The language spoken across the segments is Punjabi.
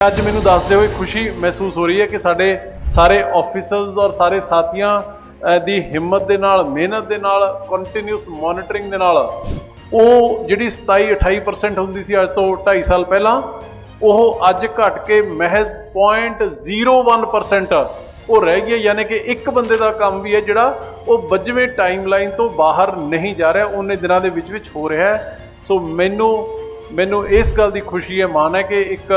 ਅੱਜ ਮੈਨੂੰ ਦੱਸਦੇ ਹੋਏ ਖੁਸ਼ੀ ਮਹਿਸੂਸ ਹੋ ਰਹੀ ਹੈ ਕਿ ਸਾਡੇ ਸਾਰੇ ਆਫੀਸਰਸ ਔਰ ਸਾਰੇ ਸਾਥੀਆਂ ਦੀ ਹਿੰਮਤ ਦੇ ਨਾਲ, ਮਿਹਨਤ ਦੇ ਨਾਲ ਕੰਟੀਨਿਊਸ ਮੋਨਿਟਰਿੰਗ ਦੇ ਨਾਲ ਉਹ ਜਿਹੜੀ 27 28% ਹੁੰਦੀ ਸੀ ਅੱਜ ਤੋਂ 2.5 ਸਾਲ ਪਹਿਲਾਂ, ਉਹ ਅੱਜ ਘਟ ਕੇ ਮਹਿਜ਼ 0.01% ਉਹ ਰਹਿ ਗਈ ਹੈ। ਯਾਨੀ ਕਿ ਇੱਕ ਬੰਦੇ ਦਾ ਕੰਮ ਵੀ ਹੈ ਜਿਹੜਾ ਉਹ ਵੱਜਵੇਂ ਟਾਈਮਲਾਈਨ ਤੋਂ ਬਾਹਰ ਨਹੀਂ ਜਾ ਰਿਹਾ, ਉਹਨੇ ਦਿਨਾਂ ਦੇ ਵਿੱਚ ਵਿੱਚ ਹੋ ਰਿਹਾ ਸੋ ਮੈਨੂੰ ਮੈਨੂੰ ਇਸ ਗੱਲ ਦੀ ਖੁਸ਼ੀ ਹੈ, ਮਾਣ ਹੈ ਕਿ ਇੱਕ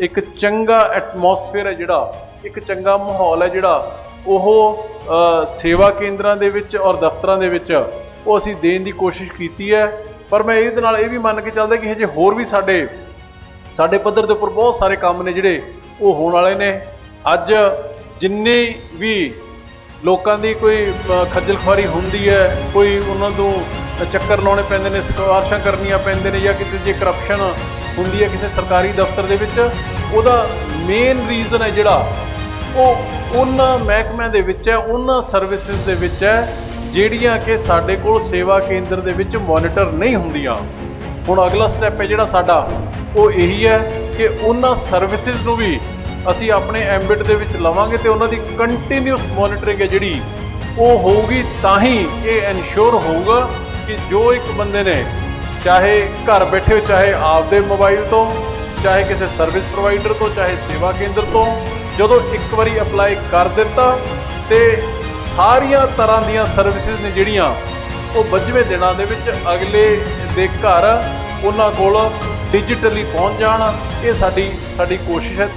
ਇੱਕ ਚੰਗਾ ਐਟਮੋਸਫੇਅਰ ਹੈ ਜਿਹੜਾ, ਇੱਕ ਚੰਗਾ ਮਾਹੌਲ ਹੈ ਜਿਹੜਾ, ਉਹ ਸੇਵਾ ਕੇਂਦਰਾਂ ਦੇ ਵਿੱਚ ਔਰ ਦਫ਼ਤਰਾਂ ਦੇ ਵਿੱਚ ਉਹ ਅਸੀਂ ਦੇਣ ਦੀ ਕੋਸ਼ਿਸ਼ ਕੀਤੀ ਹੈ। ਪਰ ਮੈਂ ਇਹਦੇ ਨਾਲ ਇਹ ਵੀ ਮੰਨ ਕੇ ਚੱਲਦਾ ਕਿ ਹਜੇ ਹੋਰ ਵੀ ਸਾਡੇ ਸਾਡੇ ਪੱਧਰ ਦੇ ਉੱਪਰ ਬਹੁਤ ਸਾਰੇ ਕੰਮ ਨੇ ਜਿਹੜੇ ਉਹ ਹੋਣ ਵਾਲੇ ਨੇ। ਅੱਜ ਜਿੰਨੇ ਵੀ ਲੋਕਾਂ ਦੀ ਕੋਈ ਖੱਜਲ ਖੁਆਰੀ ਹੁੰਦੀ ਹੈ, ਕੋਈ ਉਹਨਾਂ ਤੋਂ ਚੱਕਰ ਲਾਉਣੇ ਪੈਂਦੇ ਨੇ, ਸਿਫਾਰਸ਼ਾਂ ਕਰਨੀਆਂ ਪੈਂਦੇ ਨੇ ਜਾਂ ਕਿਤੇ ਜੇ ਕਰਪਸ਼ਨ ਹੁੰਦੀ ਹੈ ਕਿਸੇ ਸਰਕਾਰੀ ਦਫ਼ਤਰ ਦੇ ਵਿੱਚ, ਉਹਦਾ ਮੇਨ ਰੀਜ਼ਨ ਹੈ ਜਿਹੜਾ, ਉਹ ਉਹਨਾਂ ਮਹਿਕਮਿਆਂ ਦੇ ਵਿੱਚ ਹੈ, ਉਹਨਾਂ ਸਰਵਿਸਿਜ਼ ਦੇ ਵਿੱਚ ਹੈ, ਜਿਹੜੀਆਂ ਕਿ ਸਾਡੇ ਕੋਲ ਸੇਵਾ ਕੇਂਦਰ ਦੇ ਵਿੱਚ ਮੋਨੀਟਰ ਨਹੀਂ ਹੁੰਦੀਆਂ। ਹੁਣ ਅਗਲਾ ਸਟੈਪ ਹੈ ਜਿਹੜਾ ਸਾਡਾ, ਉਹ ਇਹੀ ਹੈ ਕਿ ਉਹਨਾਂ ਸਰਵਿਸਿਜ਼ ਨੂੰ ਵੀ ਅਸੀਂ ਆਪਣੇ ਐਮਬਿਟ ਦੇ ਵਿੱਚ ਲਵਾਂਗੇ ਤੇ ਉਹਨਾਂ ਦੀ ਕੰਟੀਨਿਊਸ ਮੋਨੀਟਰਿੰਗ ਹੈ ਜਿਹੜੀ, ਉਹ ਹੋਊਗੀ ਤਾਂ ਹੀ ਇਹ ਇਨਸ਼ੋਰ ਹੋਊਗਾ ਕਿ ਜੋ ਇੱਕ ਬੰਦੇ ਨੇ ਚਾਹੇ ਘਰ ਬੈਠੇ ਹੋ ਚਾਹੇ ਆਪਦੇ ਮੋਬਾਈਲ ਤੋਂ, ਚਾਹੇ ਕਿਸੇ ਸਰਵਿਸ ਪ੍ਰੋਵਾਈਡਰ ਤੋਂ, ਚਾਹੇ ਸੇਵਾ ਕੇਂਦਰ ਤੋਂ, ਜਦੋਂ ਇੱਕ ਵਾਰੀ ਅਪਲਾਈ ਕਰ ਦਿੱਤਾ ਤੇ ਸਾਰੀਆਂ ਤਰ੍ਹਾਂ ਦੀਆਂ ਸਰਵਿਸਿਜ਼ ਨੇ ਜਿਹੜੀਆਂ ਉਹ ਵੱਜਵੇਂ ਦਿਨਾਂ ਦੇ ਵਿੱਚ ਅਗਲੇ ਦੇ ਘਰ ਉਹਨਾਂ ਕੋਲ ਡਿਜੀਟਲੀ ਪਹੁੰਚ ਜਾਣ। ਇਹ ਸਾਡੀ ਸਾਡੀ ਕੋਸ਼ਿਸ਼ ਹੈ